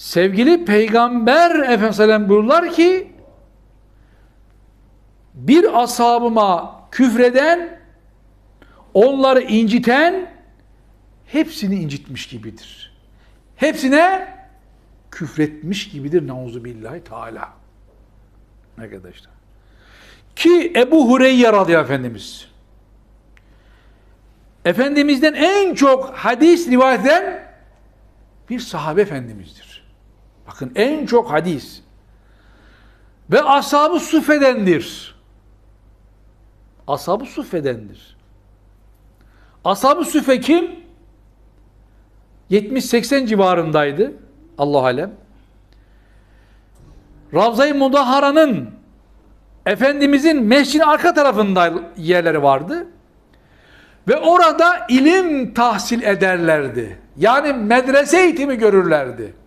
Sevgili Peygamber Efendimiz buyururlar ki bir ashabıma küfreden onları inciten hepsini incitmiş gibidir. Hepsine küfretmiş gibidir nauzu billahi teala. Arkadaşlar. Ki Ebu Hureyre radıyallahu efendimiz Efendimiz'den en çok hadis rivayet eden bir sahabe efendimizdir. Bakın en çok hadis. Ve ashab-ı suffedendir. Ashab-ı suffedendir. Ashab-ı suffe kim? 70-80 civarındaydı. Allah alem. Ravza-i Mudahara'nın Efendimizin mescidin arka tarafında yerleri vardı. Ve orada ilim tahsil ederlerdi. Yani medrese eğitimi görürlerdi.